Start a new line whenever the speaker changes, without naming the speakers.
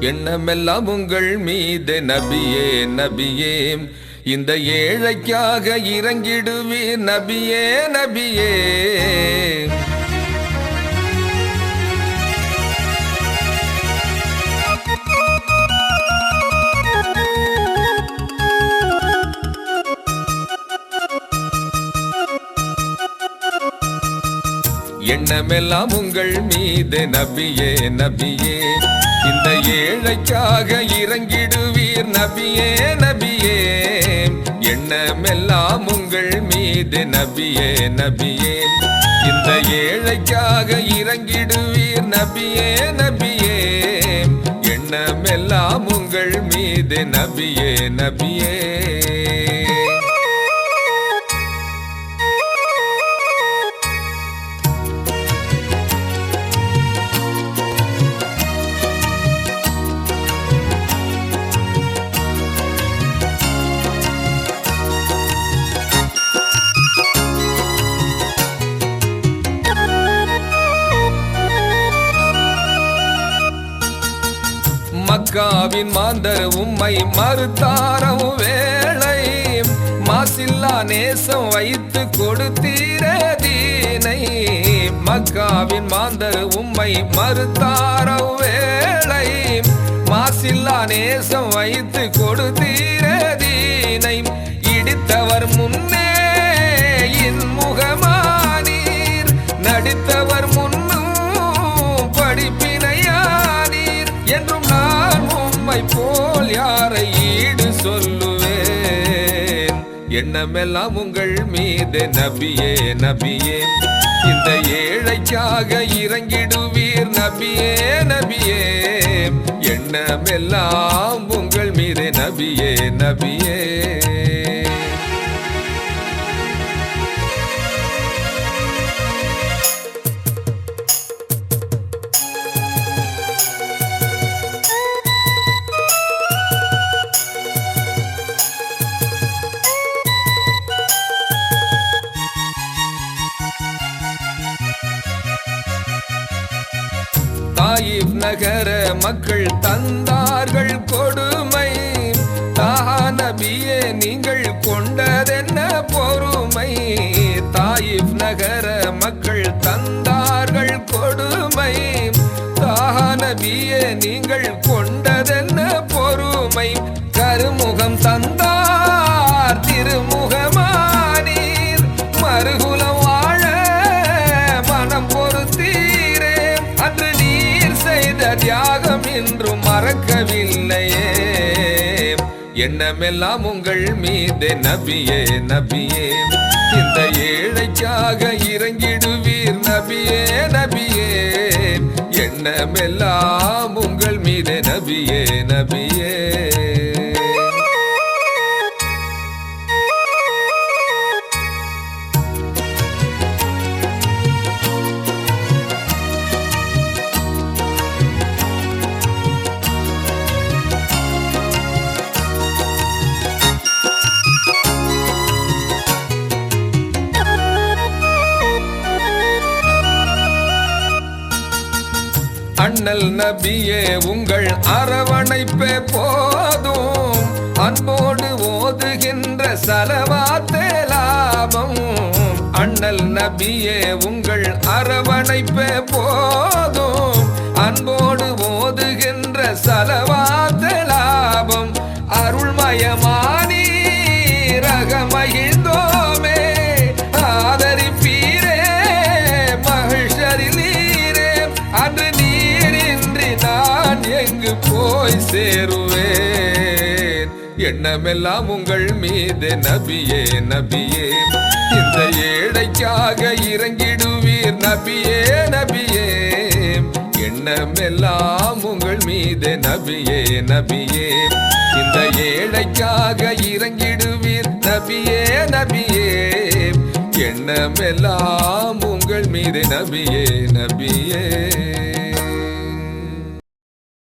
எண்ணமெல்லாம் உங்கள் மீது. நபியே நபியே இந்த ஏழைக்காக இறங்கிடுவீர். நபியே நபியே. எண்ணமெல்லாம் உங்கள் மீது. நபியே நபியே இந்த ஏழைக்காக இறங்கிடுவீர். நபியே நபியே எண்ணமெல்லாம் உங்கள் மீது. நபியே நபியே இந்த ஏழைக்காக இறங்கிடுவீர். நபியே நபியே எண்ணமெல்லாம் உங்கள் மீது. நபியே நபியே. மக்காவின் மாந்தர் உம்மை மறுத்தாரம் வேளை. மாசில்லா நேசம் வைத்து கொடுத்தீரே தீனை. மக்காவின் மாந்தர் உம்மை மறுத்தாரம் வேளை. மாசில்லா நேசம் வைத்து கொடுத்தீரே எண்ணமெல்லாம் உங்கள் மீது. நபியே நபியே இந்த ஏழைக்காக இறங்கிடுவீர். நபியே நபியே எண்ணமெல்லாம் உங்கள் மீது. நபியே நபியே. தாயிப் நகர மக்கள் தந்தார்கள் கொடுமை. தாஹா நீங்கள் கொண்டதென்ன பொறுமை? தாயிப் நகர மக்கள் தந்தார்கள் கொடுமை. தாஹா நீங்கள் கொ தியாகம் இன்றும் மறக்கவில்லையே. எண்ணமெல்லாம் உங்கள் மீதே நபியே நபியே. இந்த ஏழைக்காக இறங்கிடுவீர் நபியே நபியே. எண்ணமெல்லாம் உங்கள் மீதே நபியே நபியே. அண்ணல் நபியே உங்கள் அரவணைப்பே போதும். அன்போடு ஓதுகின்ற சலவாத்தே லாபம். அண்ணல் நபியே உங்கள் அரவணைப்பே போதும். அன்போடு ஓதுகின்ற சலவாத்தே போய் சேருவேன். எண்ணமெல்லாம் உங்கள் மீது நபியே நபியே. இந்த ஏழைக்காக இறங்கிடுவீர் நபியே நபியே. எண்ணமெல்லாம் உங்கள் மீது நபியே நபியே. இந்த ஏழைக்காக இறங்கிடுவீர் நபியே நபியே. எண்ணமெல்லாம் உங்கள் மீது நபியே நபியே.